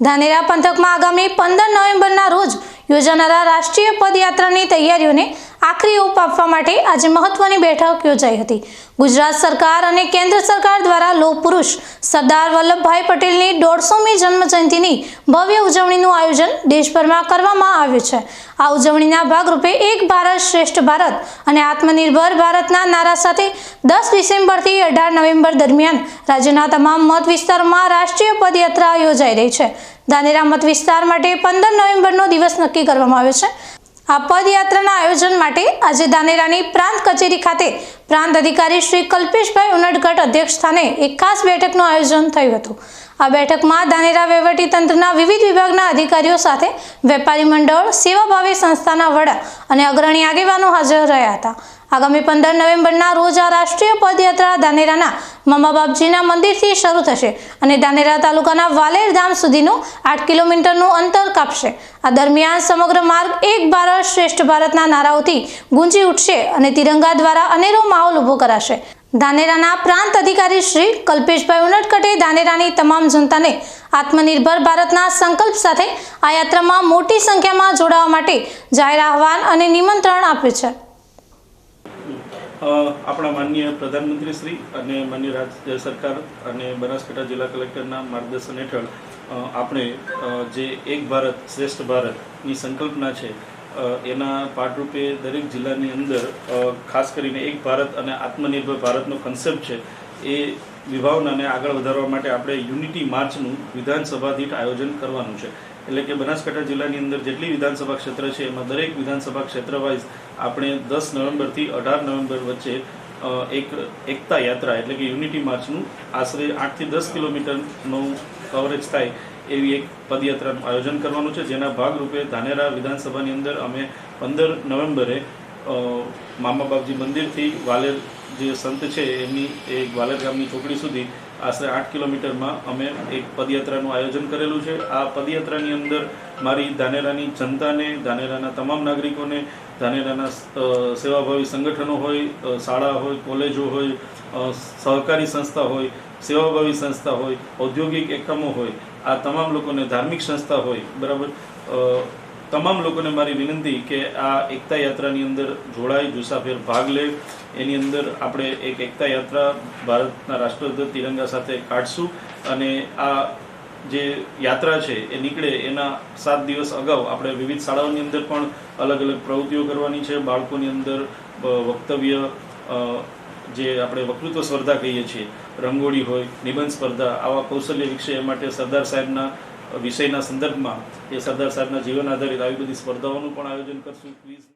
ધાનેરા પંથકમાં આગામી પંદર નવેમ્બરના રોજ યોજાનારા રાષ્ટ્રીય પદયાત્રાની તૈયારીઓને આખરી ઓપ આપવા માટે આજે મહત્વની બેઠક યોજાઈ હતી. ગુજરાત સરકાર અને કેન્દ્ર સરકાર દ્વારા લોહ પુરુષ સરદાર વલ્લભભાઈ પટેલની દોઢસોમી જન્મજયંતિની ભવ્ય ઉજવણીનું આયોજન દેશભરમાં કરવામાં આવ્યું છે. આ ઉજવણીના ભાગરૂપે એક ભારત શ્રેષ્ઠ ભારત અને આત્મનિર્ભર ભારતના નારા સાથે દસ ડિસેમ્બરથી અઢાર નવેમ્બર દરમિયાન રાજ્યના તમામ મત વિસ્તારોમાં રાષ્ટ્રીય પદયાત્રા યોજાઈ રહી છે. ધાનેરા મત વિસ્તાર માટે પંદર નવેમ્બરનો દિવસ નક્કી કરવામાં આવ્યો છે. આ પદયાત્રાના આયોજન માટે આજે ધાનેરાની પ્રાંત કચેરી ખાતે પ્રાંત અધિકારી શ્રી કલ્પેશભાઈ ઉનડગઢ અધ્યક્ષ સ્થાને એક ખાસ બેઠકનું આયોજન થયું હતું. આ બેઠકમાં ધાનેરા વહીવટી તંત્રના વિવિધ વિભાગના અધિકારીઓ સાથે વેપારી મંડળ, સેવાભાવી સંસ્થાના વડા અને અગ્રણી આગેવાનો હાજર રહ્યા હતા. આગામી પંદર નવેમ્બરના રોજ આ રાષ્ટ્રીય પદયાત્રા ધાનેરાના મામા બાપજીના મંદિરથી શરૂ થશે અને ધાનેરા તાલુકાના વાલેર ધામ સુધીનું આઠ કિલોમીટરનું અંતર કાપશે. આ દરમિયાન સમગ્ર માર્ગ એક ભારત શ્રેષ્ઠ ભારતના નારાઓથી ગુંજી ઉઠશે અને તિરંગા દ્વારા અનેરો માહોલ ઊભો કરાશે. ધાનેરાના પ્રાંત અધિકારી શ્રી કલ્પેશભાઈ ઉનટકટે ધાનેરાની તમામ જનતાને આત્મનિર્ભર ભારતના સંકલ્પ સાથે આ યાત્રામાં મોટી સંખ્યામાં જોડાવા માટે જાહેર આહવાન અને નિમંત્રણ આપ્યું છે. આપણા માનનીય પ્રધાનમંત્રી શ્રી અને માન્ય રાજ્ય સરકાર અને બનાસકાંઠા જિલ્લા કલેક્ટરના માર્ગદર્શન હેઠળ આપણે જે એક ભારત શ્રેષ્ઠ ભારતની સંકલ્પના છે એના પાઠરૂપે દરેક જિલ્લાની અંદર ખાસ કરીને એક ભારત અને આત્મનિર્ભર ભારતનો કન્સેપ્ટ છે, એ વિભાવનાને આગળ વધારવા માટે આપણે યુનિટી માર્ચનું વિધાનસભા દીઠ આયોજન કરવાનું છે. એટલે કે બનાસકાંઠા જિલ્લાની અંદર જેટલી વિધાનસભા ક્ષેત્ર છે, એમાં દરેક વિધાનસભા ક્ષેત્ર વાઇઝ આપણે દસ નવેમ્બરથી અઢાર નવેમ્બર વચ્ચે એક એકતા યાત્રા એટલે કે યુનિટી માર્ચનું આશરે આઠથી દસ કિલોમીટરનું કવરેજ થાય એવી એક પદયાત્રાનું આયોજન કરવાનું છે. જેના ભાગરૂપે ધાનેરા વિધાનસભાની અંદર અમે પંદર નવેમ્બરે મામા બાપજી મંદિરથી વાલેર જે સંત છે, એમની એ વાલેર ગામની ચોકડી સુધી આશરે આઠ કિલોમીટરમાં અમે એક પદયાત્રાનું આયોજન કરેલું છે. આ પદયાત્રાની અંદર મારી ધાનેરાની જનતાને, ધાનેરાના તમામ નાગરિકોને, ધાનેરાના સેવાભાવી સંગઠનો હોય શાળા હોય, કોલેજો હોય સહકારી સંસ્થા હોય, સેવાભાવી સંસ્થા હોય, ઔદ્યોગિક એકમો હોય આ તમામ લોકોને ધાર્મિક સંસ્થા હોય, બરાબર? તમામ લોકોને મારી વિનંતી કે આ એકતા યાત્રાની અંદર જોડાય જુસાફેર ભાગ લે. એની અંદર આપણે એક એકતા યાત્રા ભારતના રાષ્ટ્રધ્વજ તિરંગા સાથે કાઢશું અને આ જે યાત્રા છે એ નીકળે એના સાત દિવસ અગાઉ આપણે વિવિધ શાળાઓની અંદર પણ અલગ અલગ પ્રવૃત્તિઓ કરવાની છે. બાળકોની અંદર વક્તવ્ય જે આપણે વક્તૃત્વ સ્પર્ધા કહીએ છીએ, રંગોળી હોય, નિબંધ સ્પર્ધા, આવા કૌશલ્ય વિષય માટે સરદાર સાહેબના વિષયના સંદર્ભમાં એ સરદાર સાહેબના જીવન આધારિત આવી બધી સ્પર્ધાઓનું પણ આયોજન કરશું. ક્વિઝ